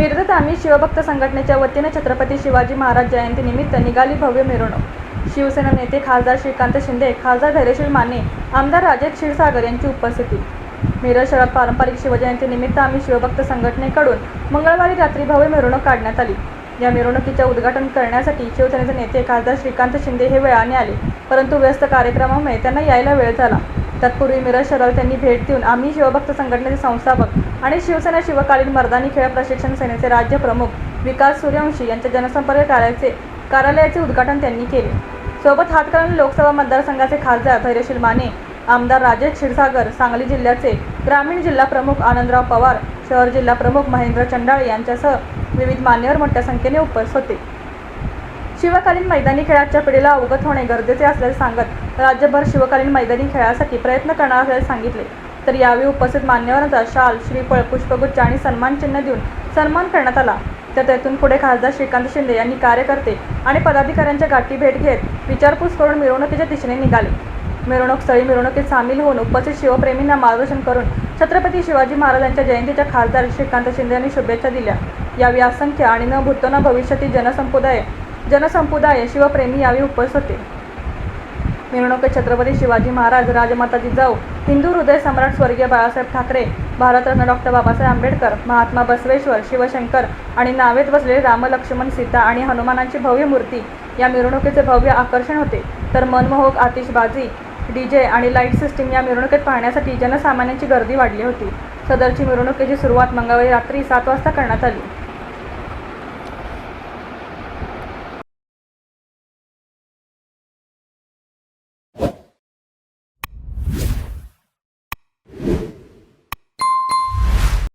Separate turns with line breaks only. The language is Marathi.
आम्ही शिवभक्त संघटनेच्या वतीने छत्रपती शिवाजी महाराज जयंतीनिमित्त निघाली भव्य मिरवणूक. शिवसेना नेते खासदार श्रीकांत शिंदे खासदार धैर्यशील माने आमदार राजेश क्षीरसागर यांची उपस्थिती. मिरज शहरात पारंपरिक शिवजयंतीनिमित्त आम्ही शिवभक्त संघटनेकडून मंगळवारी रात्री भव्य मिरवणूक काढण्यात आली. या मिरवणुकीचे उद्घाटन करण्यासाठी शिवसेनेचे नेते खासदार श्रीकांत शिंदे हे वेळाने आले परंतु व्यस्त कार्यक्रमामुळे त्यांना यायला वेळ झाला. तत्पूर्वी मिरज शहराला त्यांनी भेट देऊन आम्ही शिवभक्त संघटनेचे संस्थापक आणि शिवसेना शिवकालीन मर्दानी खेळ प्रशिक्षण सेनेचे राज्य प्रमुख विकास सूर्यवंशी यांच्या जनसंपर्क कार्याचे कार्यालयाचे उद्घाटन त्यांनी केले. सोबत हातकणंगले लोकसभा मतदारसंघाचे खासदार धैर्यशील माने आमदार राजेश क्षीरसागर सांगली जिल्ह्याचे ग्रामीण जिल्हा प्रमुख आनंदराव पवार शहर जिल्हा प्रमुख महेंद्र चंडाळे यांच्यासह विविध मान्यवर मोठ्या संख्येने उपस्थित होते. शिवकालीन मैदानी खेळाच्या पिढीला अवगत होणे गरजेचे असल्याचे सांगत राज्यभर शिवकालीन मैदानी खेळासाठी प्रयत्न करणार असल्याचे सांगितले. तर यावेळी उपस्थित मान्यवरांचा शाल श्रीफळ पुष्पगुच्छ आणि सन्मान चिन्ह देऊन सन्मान करण्यात आला. तर त्यातून पुढे खासदार श्रीकांत शिंदे यांनी कार्यकर्ते आणि पदाधिकाऱ्यांच्या गाठी भेट घेत विचारपूस करून मिरवणुकीच्या दिशेने निघाले. मिरवणूक स्थळी मिरवणुकीत सामील होऊन उपस्थित शिवप्रेमींना मार्गदर्शन करून छत्रपती शिवाजी महाराजांच्या जयंतीच्या खासदार श्रीकांत शिंदे यांनी शुभेच्छा दिल्या. यावेळी असंख्य आणि न भूतो न भविष्यातील जनसंपुदाय जनसंपुदाय शिवप्रेमी यावेळी उपस्थित होते. मिरवणुकीत छत्रपती शिवाजी महाराज राजमाता जिजाऊ हिंदू हृदय सम्राट स्वर्गीय बाळासाहेब ठाकरे भारतरत्न डॉक्टर बाबासाहेब आंबेडकर महात्मा बसवेश्वर शिवशंकर आणि नावेत बसलेले राम लक्ष्मण सीता आणि हनुमानांची भव्य मूर्ती या मिरवणुकीचे भव्य आकर्षण होते. तर मनमोहक आतिषबाजी डीजे आणि लाइट सिस्टीम या मिरवणुकीत पाहण्यासाठी जनसामान्यांची गर्दी वाढली होती. सदरची मिरवणुकीची सुरुवात मंगळवारी रात्री सात वाजता करण्यात आली.